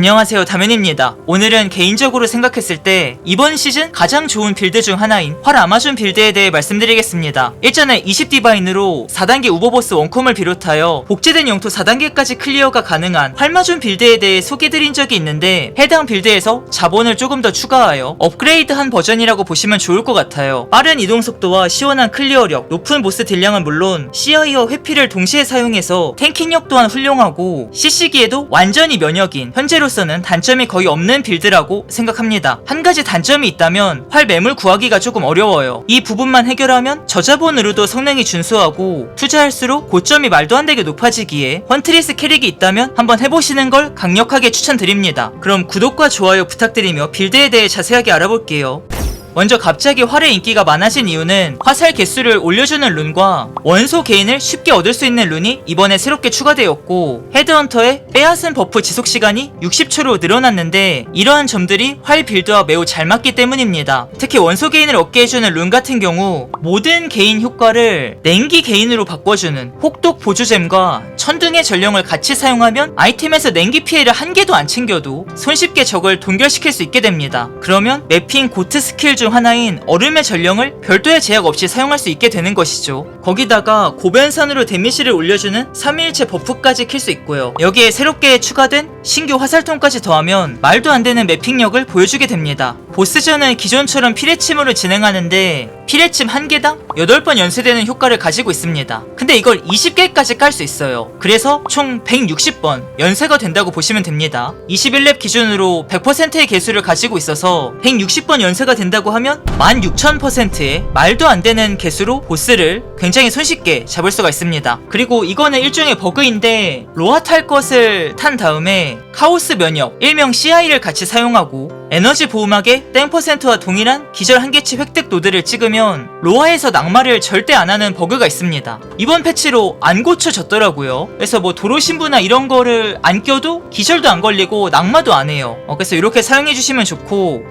안녕하세요 다면입니다. 오늘은 개인적으로 생각했을 때 이번 시즌 가장 좋은 빌드 중 하나인 활 아마존 빌드에 대해 말씀드리겠습니다. 일전에 20 디바인으로 4단계 우버보스 원콤을 비롯하여 복제된 영토 4단계까지 클리어가 가능한 활마존 빌드에 대해 소개드린 적이 있는데 해당 빌드에서 자본을 조금 더 추가하여 업그레이드한 버전이라고 보시면 좋을 것 같아요. 빠른 이동 속도와 시원한 클리어력 높은 보스 딜량은 물론 시어이어 회피를 동시에 사용해서 탱킹력 또한 훌륭하고 CC기에도 완전히 면역인 현재로 서는 단점이 거의 없는 빌드라고 생각합니다. 한 가지 단점이 있다면 활 매물 구하기가 조금 어려워요. 이 부분만 해결하면 저자본으로도 성능이 준수하고 투자할수록 고점이 말도 안 되게 높아지기에 헌트리스 캐릭이 있다면 한번 해보시는 걸 강력하게 추천드립니다. 그럼 구독과 좋아요 부탁드리며 빌드에 대해 자세하게 알아볼게요. 먼저 갑자기 활의 인기가 많아진 이유는 화살 개수를 올려주는 룬과 원소 개인을 쉽게 얻을 수 있는 룬이 이번에 새롭게 추가되었고 헤드헌터의 빼앗은 버프 지속 시간이 60초로 늘어났는데 이러한 점들이 활 빌드와 매우 잘 맞기 때문입니다. 특히 원소 개인을 얻게 해주는 룬 같은 경우 모든 개인 효과를 냉기 개인으로 바꿔주는 혹독 보조잼과 천둥의 전령을 같이 사용하면 아이템에서 냉기 피해를 한 개도 안 챙겨도 손쉽게 적을 동결시킬 수 있게 됩니다. 그러면 맵핑 고트 스킬 중 하나인 얼음의 전령을 별도의 제약 없이 사용할 수 있게 되는 것이죠. 거기다가 고변산으로 데미지를 올려주는 3일체 버프까지 킬 수 있고요. 여기에 새롭게 추가된 신규 화살통까지 더하면 말도 안 되는 맵핑력을 보여주게 됩니다. 보스전은 기존처럼 피레침으로 진행하는데 피레침 한 개당 8번 연쇄되는 효과를 가지고 있습니다. 근데 이걸 20개까지 깔 수 있어요. 그래서 총 160번 연쇄가 된다고 보시면 됩니다. 21렙 기준으로 100%의 개수를 가지고 있어서 160번 연쇄가 된다고 하면 16,000%의 말도 안 되는 개수로 보스를 굉장히 손쉽게 잡을 수가 있습니다. 그리고 이거는 일종의 버그인데 로아 탈 것을 탄 다음에 카오스 면역 일명 CI를 같이 사용하고 에너지 보호막에 땡 퍼센트와 동일한 기절 한계치 획득 노드를 찍으면 로아에서 낙마를 절대 안 하는 버그가 있습니다. 이번 패치로 안 고쳐졌더라고요. 그래서 뭐 도로 신부나 이런 거를 안 껴도 기절도 안 걸리고 낙마도 안 해요. 어, 그래서 이렇게 사용해 주시면 좋고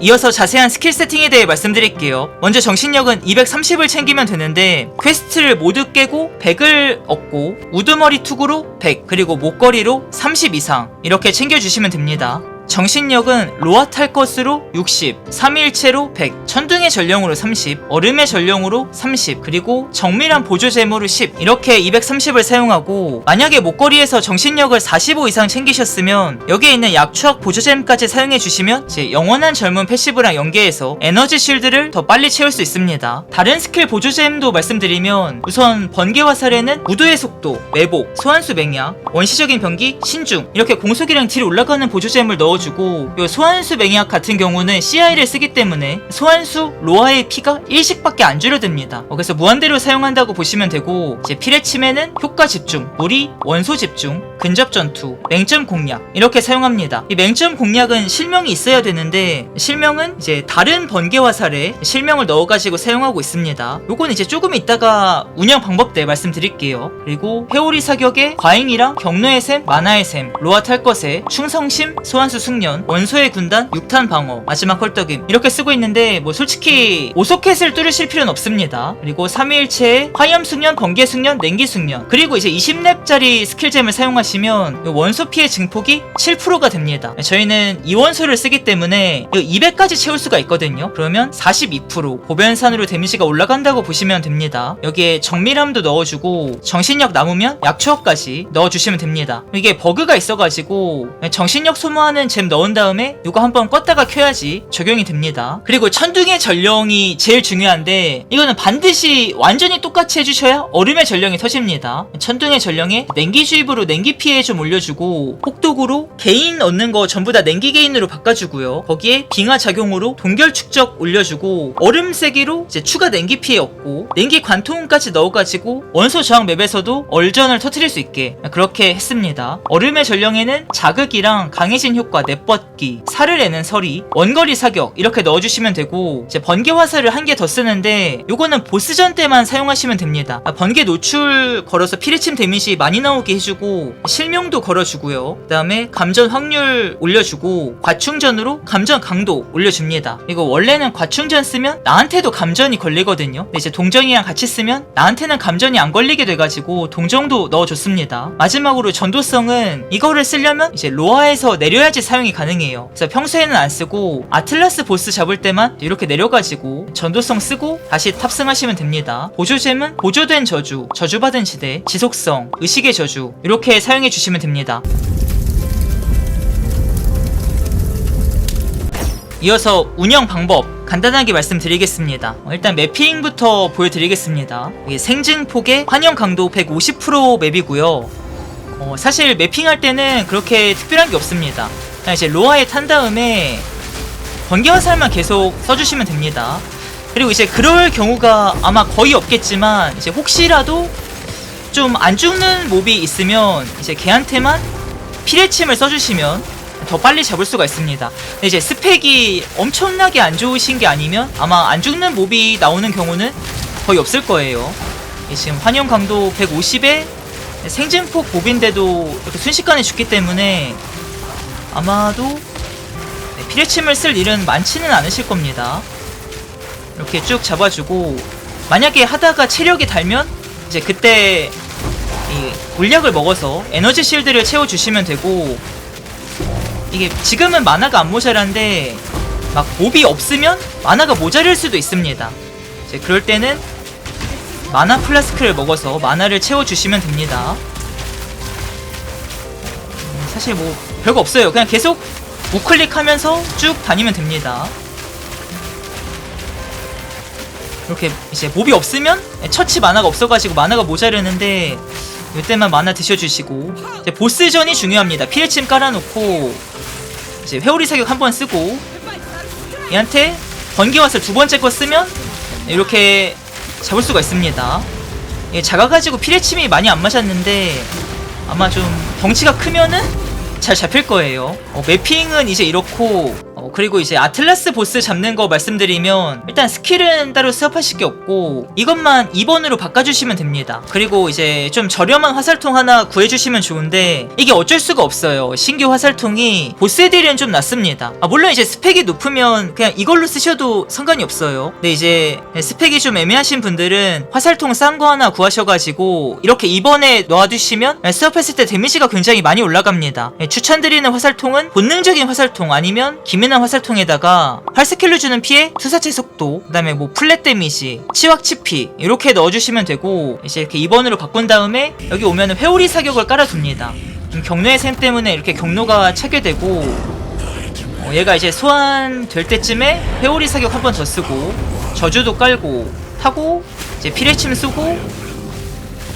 이어서 자세한 스킬 세팅에 대해 말씀드릴게요. 먼저 정신력은 230을 챙기면 되는데 퀘스트를 모두 깨고 100을 얻고 우두머리 투구로 100 그리고 목걸이로 30 이상 이렇게 챙겨주시면 됩니다. 정신력은 로아 탈 것으로 60, 3일체로 100, 천둥의 전령으로 30, 얼음의 전령으로 30, 그리고 정밀한 보조 재물을 10 이렇게 230을 사용하고 만약에 목걸이에서 정신력을 45 이상 챙기셨으면 여기에 있는 약추학 보조잼까지 사용해 주시면 제 영원한 젊은 패시브랑 연계해서 에너지 쉴드를 더 빨리 채울 수 있습니다. 다른 스킬 보조잼도 말씀드리면 우선 번개 화살에는 무도의 속도, 매복, 소환수 맹약, 원시적인 병기, 신중 이렇게 공속이랑 딜 올라가는 보조잼을 넣어 주고 요 소환수 맹약 같은 경우는 CI를 쓰기 때문에 소환수 로아의 피가 1씩밖에 안 줄어듭니다. 어, 그래서 무한대로 사용한다고 보시면 되고 이제 피레침에는 효과 집중, 무리, 원소 집중, 근접 전투, 맹점 공략 이렇게 사용합니다. 이 맹점 공략은 실명이 있어야 되는데 실명은 이제 다른 번개 화살에 실명을 넣어가지고 사용하고 있습니다. 요건 이제 조금 이따가 운영 방법 때 말씀드릴게요. 그리고 회오리 사격에 과잉이랑 경로의 샘, 만화의 샘, 로아 탈 것에 충성심, 소환수 숙련, 원소의 군단, 육탄 방어, 마지막 헐떡임 이렇게 쓰고 있는데 뭐 솔직히 오소켓을 뚫으실 필요는 없습니다. 그리고 3일체에 화염 숙련, 번개 숙련, 냉기 숙련 그리고 이제 20렙짜리 스킬잼을 사용하시 면이 원소 피해 증폭이 7%가 됩니다. 저희는 이 원소를 쓰기 때문에 200까지 채울 수가 있거든요. 그러면 42% 고변산으로 데미지가 올라간다고 보시면 됩니다. 여기에 정밀함도 넣어주고 정신력 남으면 약초까지 넣어주시면 됩니다. 이게 버그가 있어가지고 정신력 소모하는 잼 넣은 다음에 이거 한번 껐다가 켜야지 적용이 됩니다. 그리고 천둥의 전령이 제일 중요한데 이거는 반드시 완전히 똑같이 해주셔야 얼음의 전령이 터집니다. 천둥의 전령에 냉기 주입으로 냉기 피해 좀 올려주고 혹독으로 개인 얻는 거 전부 다 냉기 개인으로 바꿔주고요. 거기에 빙하 작용으로 동결 축적 올려주고 얼음 세기로 이제 추가 냉기 피해 얻고 냉기 관통까지 넣어가지고 원소 저항 맵에서도 얼전을 터트릴 수 있게 그렇게 했습니다. 얼음의 전령에는 자극이랑 강해진 효과 내뻗기, 살을 내는 서리, 원거리 사격 이렇게 넣어주시면 되고 이제 번개 화살을 한 개 더 쓰는데 요거는 보스전 때만 사용하시면 됩니다. 아, 번개 노출 걸어서 피레침 데미지 많이 나오게 해주고 실명도 걸어주고요. 그 다음에 감전 확률 올려주고 과충전으로 감전 강도 올려줍니다. 이거 원래는 과충전 쓰면 나한테도 감전이 걸리거든요. 근데 이제 동정이랑 같이 쓰면 나한테는 감전이 안 걸리게 돼가지고 동정도 넣어줬습니다. 마지막으로 전도성은 이거를 쓰려면 이제 로아에서 내려야지 사용이 가능해요. 그래서 평소에는 안 쓰고 아틀라스 보스 잡을 때만 이렇게 내려가지고 전도성 쓰고 다시 탑승하시면 됩니다. 보조잼은 보조된 저주, 저주받은 시대, 지속성, 의식의 저주 이렇게 사용 해 주시면 됩니다. 이어서 운영 방법 간단하게 말씀드리겠습니다. 어, 일단 매핑부터 보여드리겠습니다. 생증폭의 환영 강도 150% 맵이고요. 어, 사실 매핑할 때는 그렇게 특별한 게 없습니다. 그냥 이제 로아에 탄 다음에 번개 화살만 계속 써주시면 됩니다. 그리고 이제 그럴 경우가 아마 거의 없겠지만 이제 혹시라도 좀 안 죽는 몹이 있으면 이제 걔한테만 피레침을 써주시면 더 빨리 잡을 수가 있습니다. 근데 이제 스펙이 엄청나게 안 좋으신 게 아니면 아마 안 죽는 몹이 나오는 경우는 거의 없을 거예요. 이 지금 환영 강도 150에 생증폭 몹인데도 이렇게 순식간에 죽기 때문에 아마도 네, 피레침을 쓸 일은 많지는 않으실 겁니다. 이렇게 쭉 잡아주고 만약에 하다가 체력이 달면 이제 그때 이 물약을 먹어서 에너지 실드를 채워주시면 되고 이게 지금은 만화가 안 모자란데 막 몹이 없으면 만화가 모자랄 수도 있습니다. 이제 그럴 때는 만화 플라스크를 먹어서 만화를 채워주시면 됩니다. 음, 사실 뭐 별거 없어요. 그냥 계속 우클릭하면서 쭉 다니면 됩니다. 이렇게 이제 몹이 없으면 처치 만화가 없어가지고 만화가 모자르는데 이때만 만화 드셔주시고 이제 보스전이 중요합니다. 피해침 깔아놓고 이제 회오리 사격 한 번 쓰고 얘한테 번개화살 두 번째 거 쓰면 이렇게 잡을 수가 있습니다. 예, 작아가지고 피레침이 많이 안 맞았는데 아마 좀 덩치가 크면은 잘 잡힐 거예요. 어, 매핑은 이제 이렇고 어, 그리고 이제 아틀라스 보스 잡는 거 말씀드리면 일단 스킬은 따로 수업하실 게 없고 이것만 2번으로 바꿔주시면 됩니다. 그리고 이제 좀 저렴한 화살통 하나 구해주시면 좋은데 이게 어쩔 수가 없어요. 신규 화살통이 보스 딜은 좀 낮습니다. 아, 물론 이제 스펙이 높으면 그냥 이걸로 쓰셔도 상관이 없어요. 근데 이제 스펙이 좀 애매하신 분들은 화살통 싼 거 하나 구하셔가지고 이렇게 2번에 넣어두시면 수업했을 때 데미지가 굉장히 많이 올라갑니다. 예, 추천드리는 화살통은 본능적인 화살통 아니면 기민한 화살통에다가 8스킬로 주는 피해, 투사체 속도, 그 다음에 뭐 플랫 데미지, 치확 치피 이렇게 넣어주시면 되고 이제 이렇게 2번으로 바꾼 다음에 여기 오면은 회오리 사격을 깔아둡니다. 좀 경로의 셈 때문에 이렇게 경로가 차게 되고 어, 얘가 이제 소환될 때쯤에 회오리 사격 한 번 더 쓰고 저주도 깔고 타고 이제 피레침 쓰고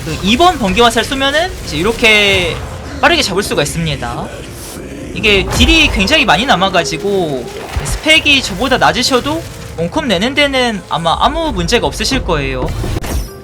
그 2번 번개 화살 쏘면은 이제 이렇게 빠르게 잡을 수가 있습니다. 이게 딜이 굉장히 많이 남아가지고 스펙이 저보다 낮으셔도 원콤 내는 데는 아마 아무 문제가 없으실 거예요.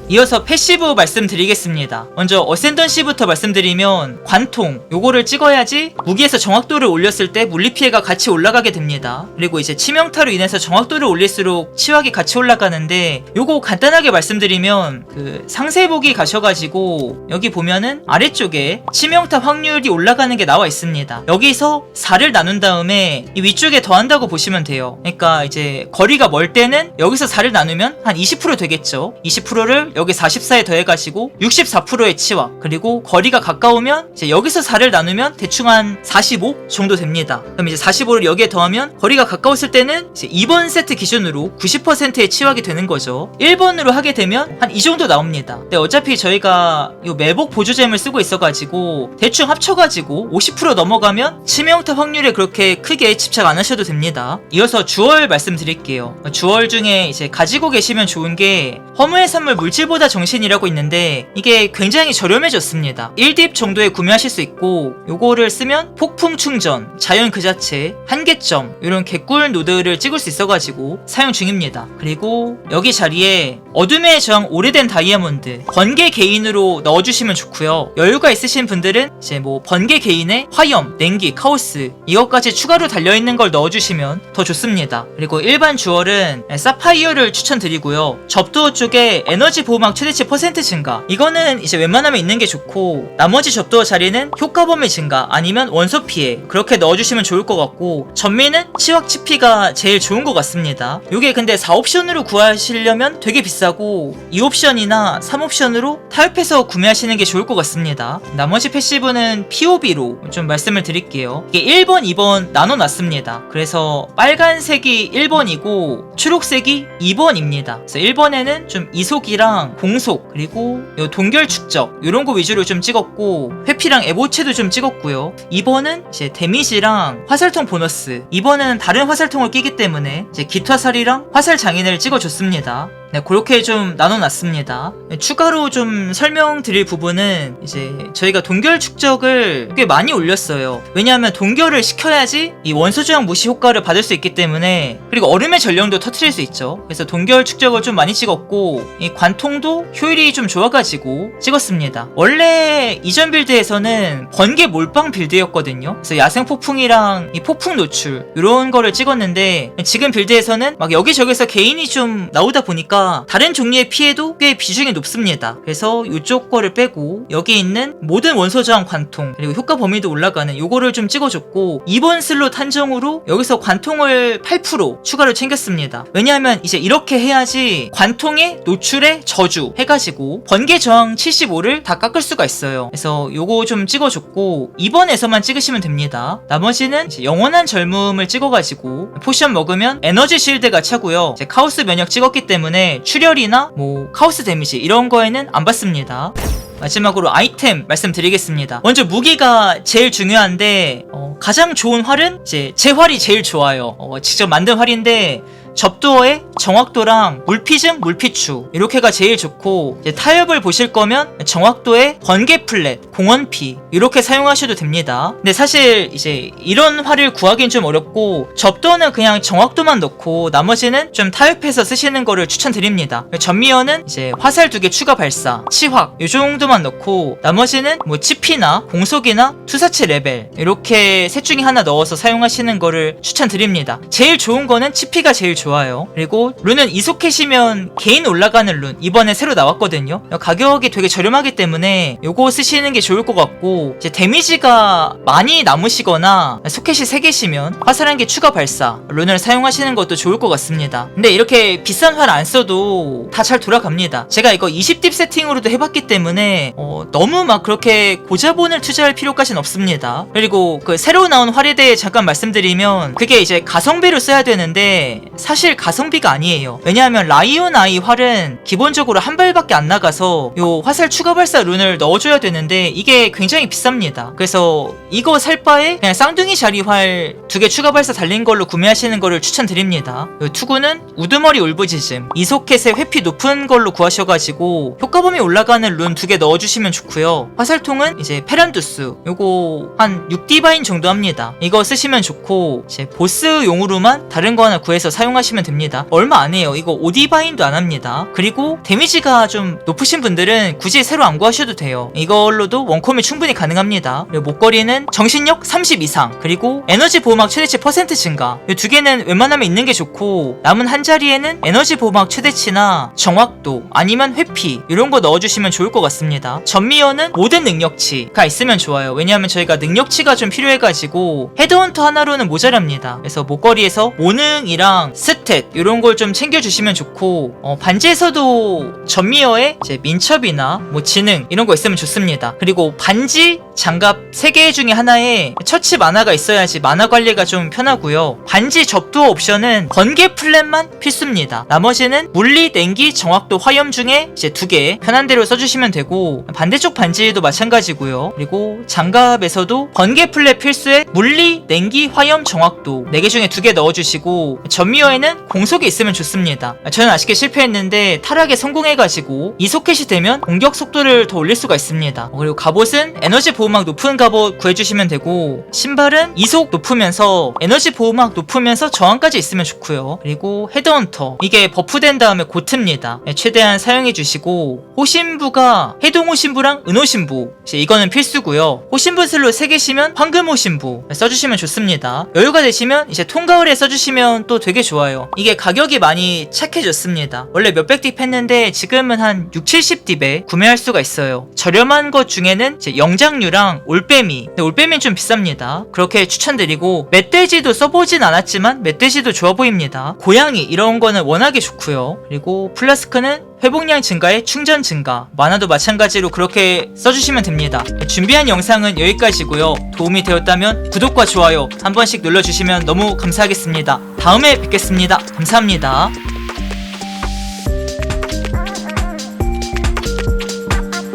이어서 패시브 말씀드리겠습니다. 먼저 어센던시부터 말씀드리면 관통 요거를 찍어야지 무기에서 정확도를 올렸을 때 물리 피해가 같이 올라가게 됩니다. 그리고 이제 치명타로 인해서 정확도를 올릴수록 치확이 같이 올라가는데 요거 간단하게 말씀드리면 그 상세보기 가셔가지고 여기 보면은 아래쪽에 치명타 확률이 올라가는 게 나와 있습니다. 여기서 4를 나눈 다음에 이 위쪽에 더한다고 보시면 돼요. 그러니까 이제 거리가 멀 때는 여기서 4를 나누면 한 20% 되겠죠. 20%를 여기 44에 더해가지고 64%의 치와 그리고 거리가 가까우면 이제 여기서 4를 나누면 대충 한 45 정도 됩니다. 그럼 이제 45를 여기에 더하면 거리가 가까웠을 때는 이제 2번 세트 기준으로 90%의 치확이 되는 거죠. 1번으로 하게 되면 한 이 정도 나옵니다. 근데 어차피 저희가 이 매복 보조잼을 쓰고 있어가지고 대충 합쳐가지고 50% 넘어가면 치명타 확률에 그렇게 크게 집착 안 하셔도 됩니다. 이어서 주얼 말씀드릴게요. 주얼 중에 이제 가지고 계시면 좋은 게 허무의 선물 물질 보다 정신이라고 있는데 이게 굉장히 저렴해졌습니다. 1딥 정도에 구매하실 수 있고 요거를 쓰면 폭풍 충전, 자연 그 자체, 한계점 이런 개꿀 노드를 찍을 수 있어가지고 사용 중입니다. 그리고 여기 자리에 어둠의 저항 오래된 다이아몬드 번개 개인으로 넣어주시면 좋고요. 여유가 있으신 분들은 이제 뭐 번개 개인에 화염, 냉기, 카오스 이것까지 추가로 달려있는 걸 넣어주시면 더 좋습니다. 그리고 일반 주얼은 사파이어를 추천드리고요. 접두어 쪽에 에너지 보호 보호막 최대치 퍼센트 증가. 이거는 이제 웬만하면 있는 게 좋고 나머지 접두어 자리는 효과 범위 증가 아니면 원소 피해. 그렇게 넣어주시면 좋을 것 같고 전미는 치확 치피가 제일 좋은 것 같습니다. 이게 근데 4옵션으로 구하시려면 되게 비싸고 2옵션이나 3옵션으로 타협해서 구매하시는 게 좋을 것 같습니다. 나머지 패시브는 POB로 좀 말씀을 드릴게요. 이게 1번 2번 나눠 놨습니다. 그래서 빨간색이 1번이고 초록색이 2번입니다. 그래서 1번에는 좀 이속이랑 공속 그리고 요 동결 축적 이런 거 위주로 좀 찍었고 회피랑 에보체도 좀 찍었고요. 2번은 이제 데미지랑 화살통 보너스. 2번은 다른 화살통을 끼기 때문에 이제 기타살이랑 화살 장인을 찍어줬습니다 네, 그렇게 좀 나눠놨습니다. 네, 추가로 좀 설명드릴 부분은 이제 저희가 동결 축적을 꽤 많이 올렸어요. 왜냐하면 동결을 시켜야지 이 원소 저항 무시 효과를 받을 수 있기 때문에 그리고 얼음의 전령도 터트릴 수 있죠. 그래서 동결 축적을 좀 많이 찍었고 이 관통도 효율이 좀 좋아가지고 찍었습니다. 원래 이전 빌드에서는 번개 몰빵 빌드였거든요. 그래서 야생 폭풍이랑 이 폭풍 노출 이런 거를 찍었는데 지금 빌드에서는 막 여기저기서 개인이 좀 나오다 보니까 다른 종류의 피해도 꽤 비중이 높습니다. 그래서 이쪽 거를 빼고 여기 있는 모든 원소 저항 관통 그리고 효과 범위도 올라가는 요거를 좀 찍어줬고 2번 슬롯 한정으로 여기서 관통을 8% 추가로 챙겼습니다. 왜냐하면 이제 이렇게 해야지 관통의 노출의 저주 해가지고 번개 저항 75를 다 깎을 수가 있어요. 그래서 요거 좀 찍어줬고 2번에서만 찍으시면 됩니다. 나머지는 영원한 젊음을 찍어가지고 포션 먹으면 에너지 실드가 차고요. 이제 카오스 면역 찍었기 때문에 출혈이나 뭐 카오스 데미지 이런 거에는 안 받습니다. 마지막으로 아이템 말씀드리겠습니다. 먼저 무기가 제일 중요한데 어, 가장 좋은 활은 이제 제 활이 제일 좋아요. 어, 직접 만든 활인데 접두어의 정확도랑 물피즘, 물피추 이렇게가 제일 좋고 타협을 보실 거면 정확도의 번개 플랫, 공원피 이렇게 사용하셔도 됩니다. 근데 사실 이제 이런 활을 구하기는 좀 어렵고 접두어는 그냥 정확도만 넣고 나머지는 좀 타협해서 쓰시는 거를 추천드립니다. 전미어는 이제 화살 두 개 추가 발사, 치확 이 정도만 넣고 나머지는 뭐 치피나 공속이나 투사체 레벨 이렇게 셋 중에 하나 넣어서 사용하시는 거를 추천드립니다. 제일 좋은 거는 치피가 제일 좋 아요. 그리고 룬은 이소켓이면 개인 올라가는 룬 이번에 새로 나왔거든요. 가격이 되게 저렴하기 때문에 요거 쓰시는 게 좋을 것 같고 이제 데미지가 많이 남으시거나 소켓이 3개시면 화살 한개 추가 발사 룬을 사용하시는 것도 좋을 것 같습니다. 근데 이렇게 비싼 활 안 써도 다 잘 돌아갑니다. 제가 이거 20딥 세팅으로도 해봤기 때문에 어, 너무 막 그렇게 고자본을 투자할 필요까지는 없습니다. 그리고 그 새로 나온 활에 대해 잠깐 말씀드리면 그게 이제 가성비로 써야 되는데 사실 가성비가 아니에요. 왜냐하면 라이온 아이 활은 기본적으로 한 발밖에 안 나가서 요 화살 추가 발사 룬을 넣어줘야 되는데 이게 굉장히 비쌉니다. 그래서 이거 살 바에 그냥 쌍둥이 자리 활 두 개 추가 발사 달린 걸로 구매하시는 거를 추천드립니다. 요 투구는 우드머리 울부짖음 이소켓의 회피 높은 걸로 구하셔가지고 효과 범위 올라가는 룬 두 개 넣어주시면 좋고요. 화살통은 이제 페란두스 요거 한 6디바인 정도 합니다. 이거 쓰시면 좋고 이제 보스용으로만 다른 거 하나 구해서 사용하시면 됩니다. 얼마 안 해요. 이거 5디바인도 안 합니다. 그리고 데미지가 좀 높으신 분들은 굳이 새로 안 구하셔도 돼요. 이걸로도 원콤이 충분히 가능합니다. 목걸이는 정신력 30 이상 그리고 에너지 보호막 최대치 퍼센트 증가 이 두 개는 웬만하면 있는 게 좋고 남은 한 자리에는 에너지 보호막 최대치나 정확도 아니면 회피 이런 거 넣어주시면 좋을 것 같습니다. 전미어는 모든 능력치가 있으면 좋아요. 왜냐하면 저희가 능력치가 좀 필요해가지고 헤드헌터 하나로는 모자랍니다. 그래서 목걸이에서 모능이랑 스탯 이런 걸 좀 챙겨주시면 좋고 어, 반지에서도 전미어에 이제 민첩이나 뭐 지능 이런 거 있으면 좋습니다. 그리고 반지 장갑 3개 중에 하나에 처치 만화가 있어야지 만화 관리가 좀 편하고요. 반지 접두어 옵션은 번개 플랫만 필수입니다. 나머지는 물리, 냉기, 정확도, 화염 중에 이제 두 개 편한 대로 써주시면 되고 반대쪽 반지도 마찬가지고요. 그리고 장갑에서도 번개 플랫 필수에 물리, 냉기, 화염, 정확도 4개 중에 두 개 넣어주시고 전미어에 는 공속이 있으면 좋습니다. 저는 아쉽게 실패했는데 타락에 성공해가지고 이 소켓이 되면 공격 속도를 더 올릴 수가 있습니다. 그리고 갑옷은 에너지 보호막 높은 갑옷 구해주시면 되고 신발은 이속 높으면서 에너지 보호막 높으면서 저항까지 있으면 좋고요. 그리고 헤드헌터 이게 버프된 다음에 고트입니다. 네, 최대한 사용해주시고 호신부가 해동 호신부랑 은호신부 이거는 필수고요. 호신부 슬롯 3개시면 황금 호신부 써주시면 좋습니다. 여유가 되시면 이제 통가을에 써주시면 또 되게 좋아요. 좋아요. 이게 가격이 많이 착해졌습니다. 원래 몇백 딥 했는데 지금은 한 6, 70딥에 구매할 수가 있어요. 저렴한 것 중에는 이제 영장류랑 올빼미. 근데 올빼미는 좀 비쌉니다. 그렇게 추천드리고 멧돼지도 써보진 않았지만 멧돼지도 좋아 보입니다. 고양이 이런 거는 워낙에 좋고요. 그리고 플라스크는 회복량 증가에 충전 증가 만화도 마찬가지로 그렇게 써주시면 됩니다. 준비한 영상은 여기까지고요. 도움이 되었다면 구독과 좋아요 한 번씩 눌러주시면 너무 감사하겠습니다. 다음에 뵙겠습니다. 감사합니다